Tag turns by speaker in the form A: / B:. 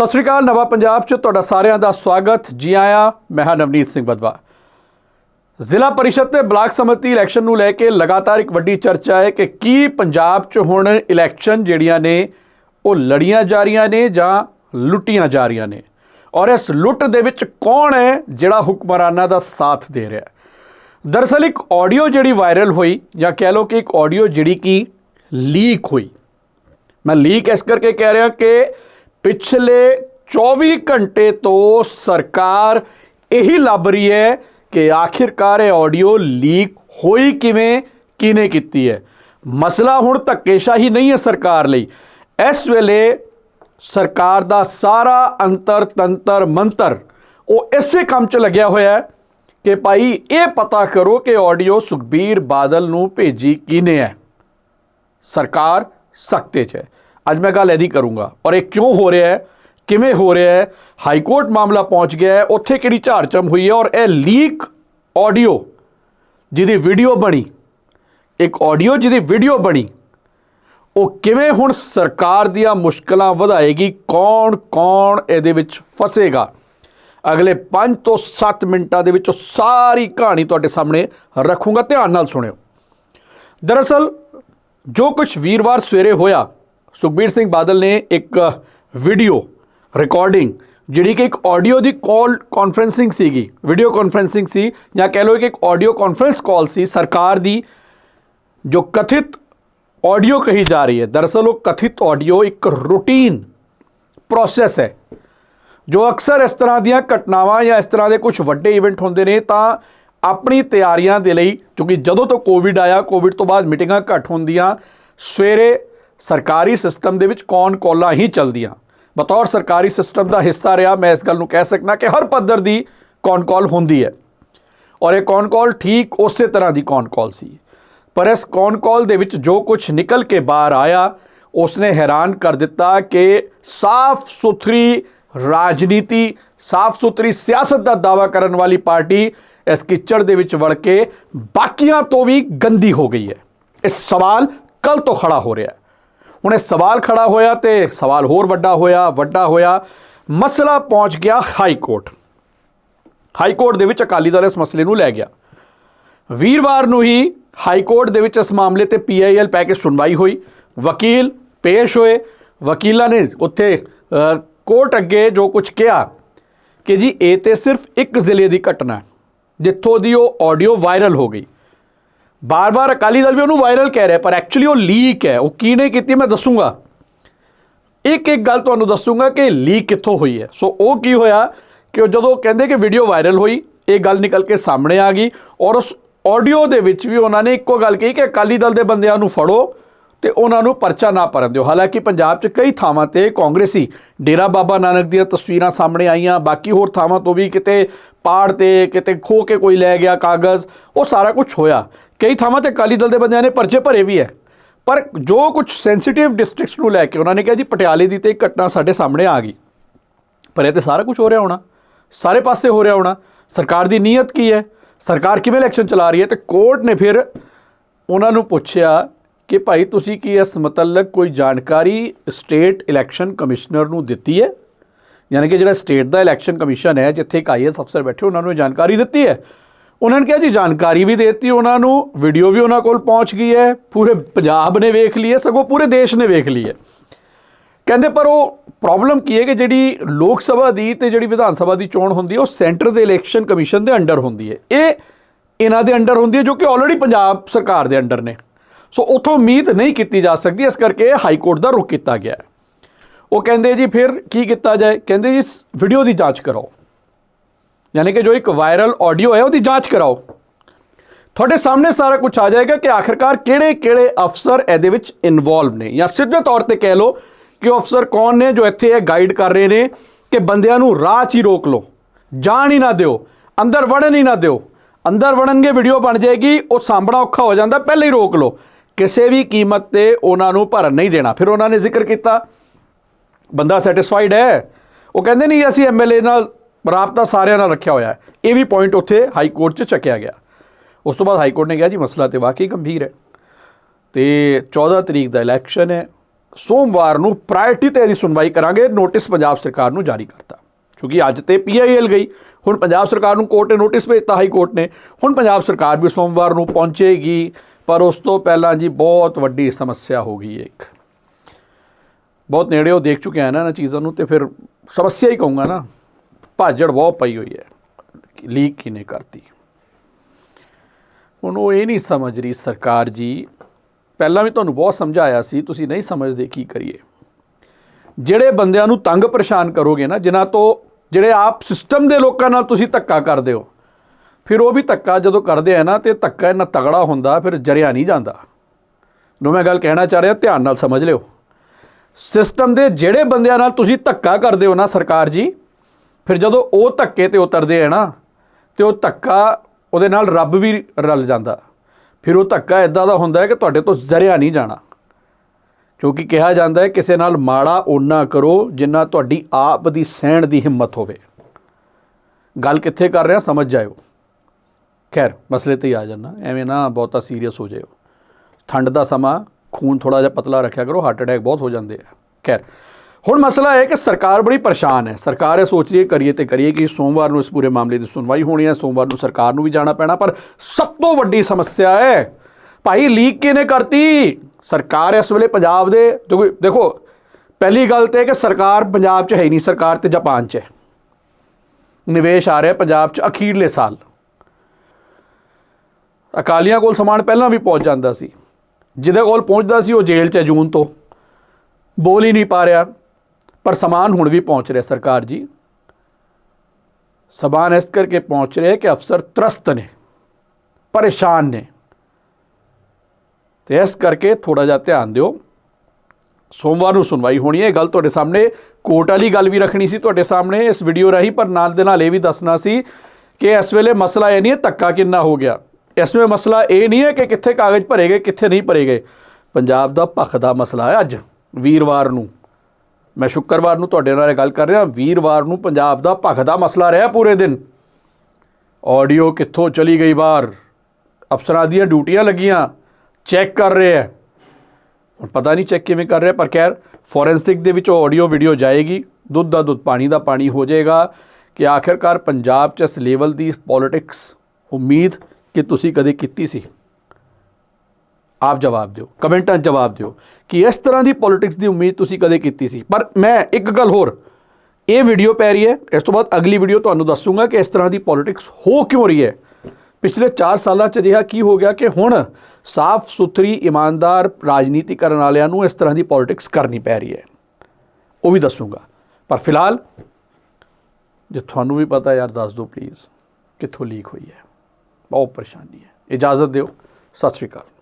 A: ਸਤਿ ਸ੍ਰੀ ਅਕਾਲ, ਨਵਾਂ ਪੰਜਾਬ 'ਚ ਤੁਹਾਡਾ ਸਾਰਿਆਂ ਦਾ ਸਵਾਗਤ। ਜੀ ਆਇਆਂ, ਮੈਂ ਹਾਂ ਨਵਨੀਤ ਸਿੰਘ ਬਦਵਾ। ਜ਼ਿਲ੍ਹਾ ਪਰਿਸ਼ਦ ਤੇ ਬਲਾਕ ਸਮਿਤੀ ਇਲੈਕਸ਼ਨ ਨੂੰ ਲੈ ਕੇ ਲਗਾਤਾਰ ਇੱਕ ਵੱਡੀ ਚਰਚਾ ਹੈ ਕਿ ਕੀ ਪੰਜਾਬ 'ਚ ਹੁਣ ਇਲੈਕਸ਼ਨ ਜਿਹੜੀਆਂ ਨੇ, ਉਹ ਲੜੀਆਂ ਜਾ ਰਹੀਆਂ ਨੇ ਜਾਂ ਲੁੱਟੀਆਂ ਜਾ ਰਹੀਆਂ ਨੇ? ਔਰ ਇਸ ਲੁੱਟ ਦੇ ਵਿੱਚ ਕੌਣ ਹੈ ਜਿਹੜਾ ਹੁਕਮਰਾਨਾਂ ਦਾ ਸਾਥ ਦੇ ਰਿਹਾ ਹੈ? ਦਰਅਸਲ ਇੱਕ ਆਡੀਓ ਜਿਹੜੀ ਵਾਇਰਲ ਹੋਈ, ਜਾਂ ਕਹਿ ਲਓ ਕਿ ਇੱਕ ਆਡੀਓ ਜਿਹੜੀ ਕਿ ਲੀਕ ਹੋਈ। ਮੈਂ ਲੀਕ ਇਸ ਕਰਕੇ ਕਹਿ ਰਿਹਾ ਕਿ ਪਿਛਲੇ 24 ਘੰਟੇ ਤੋਂ ਸਰਕਾਰ ਇਹੀ ਲੱਭ ਰਹੀ ਹੈ ਕਿ ਆਖਿਰਕਾਰ ਇਹ ਆਡੀਓ ਲੀਕ ਹੋਈ ਕਿਵੇਂ ਕਿਨੇ ਕੀਤੀ ਹੈ? ਮਸਲਾ ਹੁਣ ਧੱਕੇਸ਼ਾਹੀ ਨਹੀਂ ਹੈ ਸਰਕਾਰ ਲਈ। ਇਸ ਵੇਲੇ ਸਰਕਾਰ ਦਾ ਸਾਰਾ ਅੰਤਰ ਤੰਤਰ ਮੰਤਰ ਉਹ ਇਸੇ ਕੰਮ 'ਚ ਲੱਗਿਆ ਹੋਇਆ ਹੈ ਕਿ ਭਾਈ ਇਹ ਪਤਾ ਕਰੋ ਕਿ ਆਡੀਓ ਸੁਖਬੀਰ ਬਾਦਲ ਨੂੰ ਭੇਜੀ ਕਿਨੇ ਹੈ। ਸਰਕਾਰ ਸਖਤੇ 'ਚ ਹੈ। ਅੱਜ ਮੈਂ ਗੱਲ ਇਹਦੀ ਕਰੂੰਗਾ। ਔਰ ਇਹ ਕਿਉਂ ਹੋ ਰਿਹਾ ਹੈ? ਕਿਵੇਂ ਹੋ ਰਿਹਾ ਹੈ? ਹਾਈ ਕੋਰਟ ਮਾਮਲਾ ਪਹੁੰਚ ਗਿਆ ਹੈ। ਉੱਥੇ ਕਿਹੜੀ ਝਾੜਚਮ ਹੋਈ ਹੈ? ਔਰ ਇਹ ਲੀਕ ਆਡੀਓ ਜਿਹਦੀ ਵੀਡੀਓ ਬਣੀ, ਇੱਕ ਆਡੀਓ ਜਿਹਦੀ ਵੀਡੀਓ ਬਣੀ, ਉਹ ਕਿਵੇਂ ਹੁਣ ਸਰਕਾਰ ਦੀਆਂ ਮੁਸ਼ਕਲਾਂ ਵਧਾਏਗੀ? ਕੌਣ ਕੌਣ ਇਹਦੇ ਵਿੱਚ ਫਸੇਗਾ? ਅਗਲੇ 5 ਤੋਂ 7 ਮਿੰਟਾਂ ਦੇ ਵਿੱਚ ਉਹ ਸਾਰੀ ਕਹਾਣੀ ਤੁਹਾਡੇ ਸਾਹਮਣੇ ਰੱਖੂੰਗਾ। ਧਿਆਨ ਨਾਲ ਸੁਣਿਓ। ਦਰਅਸਲ, ਜੋ ਕੁਝ ਵੀਰਵਾਰ ਸਵੇਰੇ ਹੋਇਆ ਸੁਖਬੀਰ ਸਿੰਘ ਬਾਦਲ ਨੇ ਇੱਕ ਵੀਡੀਓ ਰਿਕਾਰਡਿੰਗ ਜਿਹੜੀ ਕਿ ਇੱਕ ਆਡੀਓ ਦੀ ਕਾਲ ਕਾਨਫਰੈਂਸਿੰਗ ਸੀਗੀ। ਵੀਡੀਓ ਕਾਨਫਰੈਂਸਿੰਗ ਸੀ, ਜਾਂ ਕਹਿ ਲਓ ਕਿ ਇੱਕ ਆਡੀਓ ਕਾਨਫਰੰਸ ਕਾਲ ਸੀ, ਸਰਕਾਰ ਦੀ, ਜੋ ਕਥਿਤ ਆਡੀਓ ਕਹੀ ਜਾ ਰਹੀ ਹੈ। ਦਰਅਸਲ ਉਹ ਕਥਿਤ ਆਡੀਓ ਇੱਕ ਰੂਟੀਨ ਪ੍ਰੋਸੈਸ ਹੈ। ਜੋ ਅਕਸਰ ਇਸ ਤਰ੍ਹਾਂ ਦੀਆਂ ਘਟਨਾਵਾਂ ਜਾਂ ਇਸ ਤਰ੍ਹਾਂ ਦੇ ਕੁਝ ਵੱਡੇ ਇਵੈਂਟ ਹੁੰਦੇ ਨੇ, ਤਾਂ ਆਪਣੀ ਤਿਆਰੀਆਂ ਦੇ ਲਈ, ਕਿਉਂਕਿ ਜਦੋਂ ਤੋਂ ਕੋਵਿਡ ਆਇਆ ਕੋਵਿਡ ਤੋਂ ਬਾਅਦ ਮੀਟਿੰਗਾਂ ਘੱਟ ਹੁੰਦੀਆਂ, ਸਵੇਰੇ ਸਰਕਾਰੀ ਸਿਸਟਮ ਦੇ ਵਿੱਚ ਕੌਣ ਕਾਲਾਂ ਹੀ ਚੱਲਦੀਆਂ? ਬਤੌਰ ਸਰਕਾਰੀ ਸਿਸਟਮ ਦਾ ਹਿੱਸਾ ਰਿਹਾ, ਮੈਂ ਇਸ ਗੱਲ ਨੂੰ ਕਹਿ ਸਕਣਾ ਕਿ ਹਰ ਪੱਧਰ ਦੀ ਕੌਨ ਕਾਲ ਹੁੰਦੀ ਹੈ। ਔਰ ਇਹ ਕੌਣ ਕਾਲ ਠੀਕ ਉਸੇ ਤਰ੍ਹਾਂ ਦੀ ਕੌਣ ਕਾਲ ਸੀ। ਪਰ ਇਸ ਕੌਨ ਕਾਲ ਦੇ ਵਿੱਚ ਜੋ ਕੁਝ ਨਿਕਲ ਕੇ ਬਾਹਰ ਆਇਆ, ਉਸਨੇ ਹੈਰਾਨ ਕਰ ਦਿੱਤਾ ਕਿ ਸਾਫ਼ ਸੁਥਰੀ ਰਾਜਨੀਤੀ ਸਾਫ਼ ਸੁਥਰੀ ਸਿਆਸਤ ਦਾ ਦਾਵਾ ਕਰਨ ਵਾਲੀ ਪਾਰਟੀ ਇਸ ਕਿਚੜ ਦੇ ਵਿੱਚ ਵੜ ਕੇ ਬਾਕੀਆਂ ਤੋਂ ਵੀ ਗੰਦੀ ਹੋ ਗਈ ਹੈ। ਇਸ ਸਵਾਲ ਕੱਲ ਤੋਂ ਖੜਾ ਹੋ ਰਿਹਾ ਹੈ। ਹੁਣ ਇਹ ਸਵਾਲ ਖੜਾ ਹੋਇਆ ਤੇ ਸਵਾਲ ਹੋਰ ਵੱਡਾ ਹੋਇਆ ਵੱਡਾ ਹੋਇਆ। ਮਸਲਾ ਪਹੁੰਚ ਗਿਆ ਹਾਈ ਕੋਰਟ। ਹਾਈ ਕੋਰਟ ਦੇ ਵਿੱਚ ਅਕਾਲੀ ਦਲ ਇਸ ਮਸਲੇ ਨੂੰ ਲੈ ਗਿਆ। ਵੀਰਵਾਰ ਨੂੰ ਹੀ ਹਾਈ ਕੋਰਟ ਦੇ ਵਿੱਚ ਇਸ ਮਾਮਲੇ ਤੇ ਪੀਆਈਐਲ ਪੈ ਕੇ ਸੁਣਵਾਈ ਹੋਈ। ਵਕੀਲ ਪੇਸ਼ ਹੋਏ। ਵਕੀਲਾਂ ਨੇ ਉੱਥੇ ਕੋਰਟ ਅੱਗੇ ਜੋ ਕੁਝ ਕਿਹਾ ਕਿ ਜੀ, ਇਹ ਤੇ ਸਿਰਫ ਇੱਕ ਜ਼ਿਲ੍ਹੇ ਦੀ ਘਟਨਾ ਜਿੱਥੋਂ ਦੀ ਉਹ ਆਡੀਓ ਵਾਇਰਲ ਹੋ ਗਈ। ਬਾਰ-ਬਾਰ ਅਕਾਲੀ ਦਲ ਵੀ ਉਹਨੂੰ ਵਾਇਰਲ ਕਹਿ ਰਿਹਾ, ਪਰ ਐਕਚੁਅਲੀ ਉਹ ਲੀਕ ਹੈ। ਉਹ ਕਿਹਨੇ ਕੀਤੀ ਮੈਂ ਦੱਸੂਗਾ। ਇੱਕ ਇੱਕ ਗੱਲ ਤੁਹਾਨੂੰ ਦੱਸੂਗਾ ਕਿ ਲੀਕ ਕਿੱਥੋਂ ਹੋਈ ਹੈ। ਸੋ ਉਹ ਕੀ ਹੋਇਆ ਕਿ ਉਹ ਜਦੋਂ ਕਹਿੰਦੇ ਕਿ ਵੀਡੀਓ ਵਾਇਰਲ ਹੋਈ, ਇਹ ਗੱਲ ਨਿਕਲ ਕੇ ਸਾਹਮਣੇ ਆ ਗਈ ਔਰ ਉਸ ਆਡੀਓ ਦੇ ਵਿੱਚ ਵੀ ਉਹਨਾਂ ਨੇ ਇੱਕੋ ਗੱਲ ਕਹੀ ਕਿ ਅਕਾਲੀ ਦਲ ਦੇ ਬੰਦਿਆਂ ਨੂੰ ਫੜੋ। ਤੇ ਉਹਨਾਂ ਨੂੰ ਪਰਚਾ ਨਾ ਭਰਨ ਦਿਓ। ਹਾਲਾਂਕਿ ਪੰਜਾਬ 'ਚ ਕਈ ਥਾਵਾਂ ਤੇ ਕਾਂਗਰਸੀ ਡੇਰਾ ਬਾਬਾ ਨਾਨਕ ਦੀਆਂ ਤਸਵੀਰਾਂ ਸਾਹਮਣੇ ਆਈਆਂ। ਬਾਕੀ ਹੋਰ ਥਾਵਾਂ ਤੋਂ ਵੀ ਕਿਤੇ ਪਾੜ ਤੇ ਕਿਤੇ ਖੋ ਕੇ ਕੋਈ ਲੈ ਗਿਆ ਕਾਗਜ਼, ਉਹ ਸਾਰਾ ਕੁਝ ਹੋਇਆ। ਕਈ ਥਾਵਾਂ ਤੇ ਅਕਾਲੀ ਦਲ ਦੇ ਬੰਦਿਆਂ ਨੇ ਪਰਚੇ ਭਰੇ ਵੀ ਹੈ। ਪਰ ਜੋ ਕੁਝ ਸੈਂਸਿਟਿਵ ਡਿਸਟ੍ਰਿਕਟਸ ਨੂੰ ਲੈ ਕੇ ਉਹਨਾਂ ਨੇ ਕਿਹਾ ਜੀ, ਪਟਿਆਲੇ ਦੀ ਤੇ ਇੱਕ ਘਟਨਾ ਸਾਡੇ ਸਾਹਮਣੇ ਆ ਗਈ। ਪਰ ਇਹ ਤੇ ਸਾਰਾ ਕੁਝ ਹੋ ਰਿਹਾ ਹੋਣਾ। ਸਾਰੇ ਪਾਸੇ ਹੋ ਰਿਹਾ ਹੋਣਾ। ਸਰਕਾਰ ਦੀ ਨੀਅਤ ਕੀ ਹੈ? ਸਰਕਾਰ ਕਿਵੇਂ ਇਲੈਕਸ਼ਨ ਚਲਾ ਰਹੀ ਹੈ? ਤੇ ਕੋਰਟ ਨੇ ਫਿਰ ਉਹਨਾਂ ਨੂੰ ਪੁੱਛਿਆ ਕਿ ਭਾਈ ਤੁਸੀਂ ਕੀ ਇਸ ਮੁਤਲਕ ਕੋਈ ਜਾਣਕਾਰੀ ਸਟੇਟ ਇਲੈਕਸ਼ਨ ਕਮਿਸ਼ਨਰ ਨੂੰ ਦਿੱਤੀ ਹੈ? ਯਾਨੀ ਕਿ ਜਿਹੜਾ ਸਟੇਟ ਦਾ ਇਲੈਕਸ਼ਨ ਕਮਿਸ਼ਨ ਹੈ, ਜਿੱਥੇ ਇੱਕ ਆਈਐਸ ਅਫਸਰ ਬੈਠੇ, ਉਹਨਾਂ ਨੂੰ ਇਹ ਜਾਣਕਾਰੀ ਦਿੱਤੀ ਹੈ? ਉਹਨਾਂ ਨੇ ਕਿਹਾ ਜੀ, ਜਾਣਕਾਰੀ ਵੀ ਦੇ ਦਿੱਤੀ ਉਹਨਾਂ ਨੂੰ, ਵੀਡੀਓ ਵੀ ਉਹਨਾਂ ਕੋਲ ਪਹੁੰਚ ਗਈ ਹੈ, ਪੂਰੇ ਪੰਜਾਬ ਨੇ ਵੇਖ ਲਈ ਹੈ, ਸਗੋਂ ਪੂਰੇ ਦੇਸ਼ ਨੇ ਵੇਖ ਲਈ ਹੈ। ਕਹਿੰਦੇ, ਪਰ ਉਹ ਪ੍ਰੋਬਲਮ ਕੀ ਹੈ ਕਿ ਜਿਹੜੀ ਲੋਕ ਸਭਾ ਦੀ ਤੇ ਜਿਹੜੀ ਵਿਧਾਨ ਸਭਾ ਦੀ ਚੋਣ ਹੁੰਦੀ ਹੈ, ਉਹ ਸੈਂਟਰ ਦੇ ਇਲੈਕਸ਼ਨ ਕਮਿਸ਼ਨ ਦੇ ਅੰਡਰ ਹੁੰਦੀ ਹੈ। ਇਹ ਇਹਨਾਂ ਦੇ ਅੰਡਰ ਹੁੰਦੀ ਹੈ, ਜੋ ਕਿ ਆਲਰੇਡੀ ਪੰਜਾਬ ਸਰਕਾਰ ਦੇ ਅੰਡਰ ਨੇ। ਸੋ ਉਥੋਂ ਉਮੀਦ ਨਹੀਂ ਕੀਤੀ ਜਾ ਸਕਦੀ, ਇਸ ਕਰਕੇ ਹਾਈ ਕੋਰਟ ਦਾ ਰੁਖ ਕੀਤਾ ਗਿਆ ਹੈ। ਉਹ ਕਹਿੰਦੇ ਜੀ ਫਿਰ ਕੀ ਕੀਤਾ ਜਾਏ? ਕਹਿੰਦੇ ਜੀ ਇਸ ਵੀਡੀਓ ਦੀ ਜਾਂਚ ਕਰਾਓ ਯਾਨੀ ਕਿ ਜੋ ਇੱਕ ਵਾਇਰਲ ਆਡੀਓ ਹੈ, ਉਹਦੀ ਜਾਂਚ ਕਰਾਓ। ਤੁਹਾਡੇ ਸਾਹਮਣੇ ਸਾਰਾ ਕੁਝ ਆ ਜਾਏਗਾ ਕਿ ਆਖਿਰਕਾਰ ਕਿਹੜੇ-ਕਿਹੜੇ ਅਫਸਰ ਇਹਦੇ ਵਿੱਚ ਇਨਵੋਲਵ ਨੇ। ਜਾਂ ਸਿੱਧੇ ਤੌਰ ਤੇ ਕਹਿ ਲਓ ਕਿ ਉਹ ਅਫਸਰ ਕੌਣ ਨੇ ਜੋ ਇੱਥੇ ਇਹ ਗਾਈਡ ਕਰ ਰਹੇ ਨੇ ਕਿ ਬੰਦਿਆਂ ਨੂੰ ਰਾਹ 'ਚ ਹੀ ਰੋਕ ਲਓ। ਜਾਣ ਹੀ ਨਾ ਦਿਓ। ਅੰਦਰ ਵੜਨ ਹੀ ਨਾ ਦਿਓ। ਅੰਦਰ ਵੜਨਗੇ ਵੀਡੀਓ ਬਣ ਜਾਏਗੀ, ਉਹ ਸਾਂਭਣਾ ਔਖਾ ਹੋ ਜਾਂਦਾ, ਪਹਿਲਾਂ ਹੀ ਰੋਕ ਲਓ। ਕਿਸੇ ਵੀ ਕੀਮਤ ਤੇ ਉਹਨਾਂ ਨੂੰ ਭਰਨ ਨਹੀਂ ਦੇਣਾ। ਫਿਰ ਉਹਨਾਂ ਨੇ ਜ਼ਿਕਰ ਕੀਤਾ, ਬੰਦਾ ਸੈਟੀਸਫਾਈਡ ਹੈ। ਉਹ ਕਹਿੰਦੇ ਨਹੀਂ, ਅਸੀਂ ਐਮਐਲਏ ਨਾਲ ਰਾਬਤਾ ਸਾਰਿਆਂ ਨਾਲ ਰੱਖਿਆ ਹੋਇਆ ਹੈ। ਇਹ ਵੀ ਪੁਆਇੰਟ ਉੱਥੇ ਹਾਈ ਕੋਰਟ 'ਚ ਚੱਕਿਆ ਗਿਆ। ਉਸ ਤੋਂ ਬਾਅਦ ਹਾਈ ਕੋਰਟ ਨੇ ਕਿਹਾ ਜੀ, ਮਸਲਾ ਤੇ ਵਾਕਈ ਗੰਭੀਰ ਹੈ। ਤੇ 14 ਤਰੀਕ ਦਾ ਇਲੈਕਸ਼ਨ ਹੈ। ਸੋਮਵਾਰ ਨੂੰ ਪ੍ਰਾਇੋਰਟੀ ਤੇ ਇਹਦੀ ਸੁਣਵਾਈ ਕਰਾਂਗੇ। ਨੋਟਿਸ ਪੰਜਾਬ ਸਰਕਾਰ ਨੂੰ ਜਾਰੀ ਕਰਤਾ। ਕਿਉਂਕਿ ਅੱਜ ਤੇ ਪੀਆਈਐਲ ਗਈ। ਹੁਣ ਪੰਜਾਬ ਸਰਕਾਰ ਨੂੰ ਕੋਰਟ ਨੇ ਨੋਟਿਸ ਭੇਜਤਾ ਹਾਈ ਕੋਰਟ ਨੇ। ਹੁਣ ਪੰਜਾਬ ਸਰਕਾਰ ਵੀ ਸੋਮਵਾਰ ਨੂੰ ਪਹੁੰਚੇਗੀ। ਪਰ ਉਸ ਤੋਂ ਪਹਿਲਾਂ ਜੀ ਬਹੁਤ ਵੱਡੀ ਸਮੱਸਿਆ ਹੋ ਗਈ ਹੈ ਇੱਕ। ਬਹੁਤ ਨੇੜੇ ਉਹ ਦੇਖ ਚੁੱਕੇ ਆ ਨਾ ਇਹਨਾਂ ਚੀਜ਼ਾਂ ਨੂੰ ਤੇ ਫਿਰ ਸਮੱਸਿਆ ਹੀ ਕਹੂੰਗਾ ਨਾ, ਭਾਜੜ ਬਹੁਤ ਪਈ ਹੋਈ ਹੈ, ਲੀਕ ਕਿਨੇ ਕਰਤੀ। ਹੁਣ ਉਹ ਇਹ ਨਹੀਂ ਸਮਝ ਰਹੀ ਸਰਕਾਰ ਜੀ, ਪਹਿਲਾਂ ਵੀ ਤੁਹਾਨੂੰ ਬਹੁਤ ਸਮਝਾਇਆ ਸੀ, ਤੁਸੀਂ ਨਹੀਂ ਸਮਝਦੇ ਕੀ ਕਰੀਏ। ਜਿਹੜੇ ਬੰਦਿਆਂ ਨੂੰ ਤੰਗ ਪਰੇਸ਼ਾਨ ਕਰੋਗੇ ਨਾ, ਜਿਨ੍ਹਾਂ ਤੋਂ, ਜਿਹੜੇ ਆਪ ਸਿਸਟਮ ਦੇ ਲੋਕਾਂ ਨਾਲ ਤੁਸੀਂ ਧੱਕਾ ਕਰਦੇ ਹੋ ਫਿਰ ਉਹ ਵੀ ਧੱਕਾ ਜਦੋਂ ਕਰਦੇ ਆ ਨਾ ਤੇ ਧੱਕਾ ਇੰਨਾ ਤਗੜਾ ਹੁੰਦਾ, ਫਿਰ ਜਰਿਆ ਨਹੀਂ ਜਾਂਦਾ। ਨੂੰ ਮੈਂ ਗੱਲ ਕਹਿਣਾ ਚਾਹ ਰਿਹਾ, ਧਿਆਨ ਨਾਲ ਸਮਝ ਲਿਓ। ਸਿਸਟਮ ਦੇ ਜਿਹੜੇ ਬੰਦਿਆਂ ਨਾਲ ਤੁਸੀਂ ਧੱਕਾ ਕਰਦੇ ਹੋ ਨਾ ਸਰਕਾਰ ਜੀ, ਫਿਰ ਜਦੋਂ ਉਹ ਧੱਕੇ ਤੇ ਉਤਰਦੇ ਆ ਨਾ, ਤੇ ਉਹ ਧੱਕਾ ਉਹਦੇ ਨਾਲ ਰੱਬ ਵੀ ਰਲ ਜਾਂਦਾ। ਫਿਰ ਉਹ ਧੱਕਾ ਇਦਾਂ ਦਾ ਹੁੰਦਾ ਹੈ ਕਿ ਤੁਹਾਡੇ ਤੋਂ ਜ਼ਰਿਆ ਨਹੀਂ ਜਾਣਾ। ਕਿਉਂਕਿ ਕਿਹਾ ਜਾਂਦਾ ਹੈ, ਕਿਸੇ ਨਾਲ ਮਾੜਾ ਓਨਾ ਕਰੋ ਜਿੰਨਾ ਤੁਹਾਡੀ ਆਪ ਦੀ ਸਹਿਣ ਦੀ ਹਿੰਮਤ ਹੋਵੇ। ਗੱਲ ਕਿੱਥੇ ਕਰ ਰਿਹਾ, ਸਮਝ ਜਾਇਓ। ਖੈਰ, ਮਸਲੇ ਤੇ ਹੀ ਆ ਜਾਣਾ ਐਵੇਂ ਨਾ ਬਹੁਤਾ ਸੀਰੀਅਸ ਹੋ ਜਾਇਓ। ਠੰਡ ਦਾ ਸਮਾਂ, ਖੂਨ ਥੋੜਾ ਜਿਹਾ ਪਤਲਾ ਰੱਖਿਆ ਕਰੋ ਹਾਰਟ ਅਟੈਕ ਬਹੁਤ ਹੋ ਜਾਂਦੇ ਆ। ਖੈਰ, ਹੁਣ ਮਸਲਾ ਹੈ ਕਿ ਸਰਕਾਰ ਬੜੀ ਪਰੇਸ਼ਾਨ ਹੈ। ਸਰਕਾਰ ਇਹ ਸੋਚ ਰਹੀ ਹੈ, ਕਰੀਏ ਤੇ ਕਰੀਏ ਕਿ ਸੋਮਵਾਰ ਨੂੰ ਇਸ ਪੂਰੇ ਮਾਮਲੇ ਦੀ ਸੁਣਵਾਈ ਹੋਣੀ ਹੈ। ਸੋਮਵਾਰ ਨੂੰ ਸਰਕਾਰ ਨੂੰ ਵੀ ਜਾਣਾ ਪੈਣਾ, ਪਰ ਸਭ ਤੋਂ ਵੱਡੀ ਸਮੱਸਿਆ ਹੈ, ਭਾਈ ਲੀਕ ਕਿਹਨੇ ਕਰਤੀ? ਸਰਕਾਰ ਇਸ ਵੇਲੇ ਪੰਜਾਬ ਦੇ ਜੋ ਦੇਖੋ, ਪਹਿਲੀ ਗੱਲ ਤੇ ਕਿ ਸਰਕਾਰ ਪੰਜਾਬ 'ਚ ਹੈ ਹੀ ਨਹੀਂ, ਸਰਕਾਰ ਤੇ ਜਾਪਾਨ 'ਚ ਹੈ। ਨਿਵੇਸ਼ ਆ ਰਿਹਾ ਪੰਜਾਬ 'ਚ ਅਖੀਰਲੇ ਸਾਲ। ਅਕਾਲੀਆਂ ਕੋਲ ਸਮਾਨ ਪਹਿਲਾਂ ਵੀ ਪਹੁੰਚ ਜਾਂਦਾ ਸੀ। ਜਿਹਦੇ ਕੋਲ ਪਹੁੰਚਦਾ ਸੀ ਉਹ ਜੇਲ੍ਹ 'ਚ ਜੂਨ ਤੋਂ। ਬੋਲ ਹੀ ਨਹੀਂ ਪਾ ਰਿਹਾ, ਪਰ ਸਮਾਨ ਹੁਣ ਵੀ ਪਹੁੰਚ ਰਿਹਾ ਸਰਕਾਰ ਜੀ। ਸਮਾਨ ਇਸ ਕਰਕੇ ਪਹੁੰਚ ਰਿਹਾ ਕਿ ਅਫਸਰ ਤਰਸਤ ਨੇ, ਪਰੇਸ਼ਾਨ ਨੇ। ਤੇ ਇਸ ਕਰਕੇ ਥੋੜਾ ਜਿਹਾ ਧਿਆਨ ਦਿਓ। ਸੋਮਵਾਰ ਨੂੰ ਸੁਣਵਾਈ ਹੋਣੀ ਹੈ। ਗੱਲ ਤੁਹਾਡੇ ਸਾਹਮਣੇ, ਕੋਰਟ ਵਾਲੀ ਗੱਲ ਵੀ ਰੱਖਣੀ ਸੀ ਤੁਹਾਡੇ ਸਾਹਮਣੇ ਇਸ ਵੀਡੀਓ ਰਾਹੀਂ, ਪਰ ਨਾਲ ਦੇ ਨਾਲ ਇਹ ਵੀ ਦੱਸਣਾ ਸੀ ਕਿ ਇਸ ਵੇਲੇ ਮਸਲਾ ਇਹ ਨਹੀਂ ਹੈ, ਧੱਕਾ ਕਿੰਨਾ ਹੋ ਗਿਆ। ਇਸ ਵੇਲੇ ਮਸਲਾ ਇਹ ਨਹੀਂ ਹੈ ਕਿ ਕਿੱਥੇ ਕਾਗਜ਼ ਭਰੇ ਗਏ, ਕਿੱਥੇ ਨਹੀਂ ਭਰੇ ਗਏ। ਪੰਜਾਬ ਦਾ ਭਖ ਦਾ ਮਸਲਾ ਹੈ ਅੱਜ, ਵੀਰਵਾਰ ਨੂੰ। ਮੈਂ ਸ਼ੁੱਕਰਵਾਰ ਨੂੰ ਤੁਹਾਡੇ ਨਾਲ ਗੱਲ ਕਰ ਰਿਹਾ, ਵੀਰਵਾਰ ਨੂੰ ਪੰਜਾਬ ਦਾ ਭਖ ਦਾ ਮਸਲਾ ਰਿਹਾ ਪੂਰੇ ਦਿਨ। ਆਡੀਓ ਕਿੱਥੋਂ ਚਲੀ ਗਈ ਬਾਹਰ? ਅਫਸਰਾਂ ਦੀਆਂ ਡਿਊਟੀਆਂ ਲੱਗੀਆਂ, ਚੈੱਕ ਕਰ ਰਹੇ ਹੈ। ਹੁਣ ਪਤਾ ਨਹੀਂ ਚੈੱਕ ਕਿਵੇਂ ਕਰ ਰਿਹਾ, ਪਰ ਖੈਰ, ਫੋਰੈਂਸਿਕ ਦੇ ਵਿੱਚ ਆਡੀਓ, ਵੀਡੀਓ ਜਾਏਗੀ। ਦੁੱਧ ਦਾ ਦੁੱਧ, ਪਾਣੀ ਦਾ ਪਾਣੀ ਹੋ ਜਾਏਗਾ ਕਿ ਆਖਿਰਕਾਰ ਪੰਜਾਬ 'ਚ ਇਸ ਲੈਵਲ ਦੀ ਪੋਲਿਟਿਕਸ ਉਮੀਦ ਕਿ ਤੁਸੀਂ ਕਦੇ ਕੀਤੀ ਸੀ? ਆਪ ਜਵਾਬ ਦਿਓ, ਕਮੈਂਟਾਂ 'ਚ ਜਵਾਬ ਦਿਓ ਕਿ ਇਸ ਤਰ੍ਹਾਂ ਦੀ ਪੋਲਿਟਿਕਸ ਦੀ ਉਮੀਦ ਤੁਸੀਂ ਕਦੇ ਕੀਤੀ ਸੀ? ਪਰ ਮੈਂ ਇੱਕ ਗੱਲ ਹੋਰ, ਇਹ ਵੀਡੀਓ ਪੈ ਰਹੀ ਹੈ, ਇਸ ਤੋਂ ਬਾਅਦ ਅਗਲੀ ਵੀਡੀਓ ਤੁਹਾਨੂੰ ਦੱਸੂਗਾ ਕਿ ਇਸ ਤਰ੍ਹਾਂ ਦੀ ਪੋਲਿਟਿਕਸ ਹੋ ਕਿਉਂ ਰਹੀ ਹੈ। ਪਿਛਲੇ 4 ਸਾਲਾਂ 'ਚ ਅਜਿਹਾ ਕੀ ਹੋ ਗਿਆ ਕਿ ਹੁਣ ਸਾਫ਼ ਸੁਥਰੀ, ਇਮਾਨਦਾਰ ਰਾਜਨੀਤੀ ਕਰਨ ਵਾਲਿਆਂ ਨੂੰ ਇਸ ਤਰ੍ਹਾਂ ਦੀ ਪੋਲਿਟਿਕਸ ਕਰਨੀ ਪੈ ਰਹੀ ਹੈ। ਉਹ ਵੀ ਦੱਸੂਗਾ। ਪਰ ਫਿਲਹਾਲ ਜੇ ਤੁਹਾਨੂੰ ਵੀ ਪਤਾ ਯਾਰ, ਦੱਸ ਦਿਓ ਪਲੀਜ਼ ਕਿੱਥੋਂ ਲੀਕ ਹੋਈ ਹੈ। ਬਹੁਤ ਪਰੇਸ਼ਾਨੀ ਹੈ। ਇਜਾਜ਼ਤ ਦਿਓ। ਸਤਿ ਸ਼੍ਰੀ ਅਕਾਲ।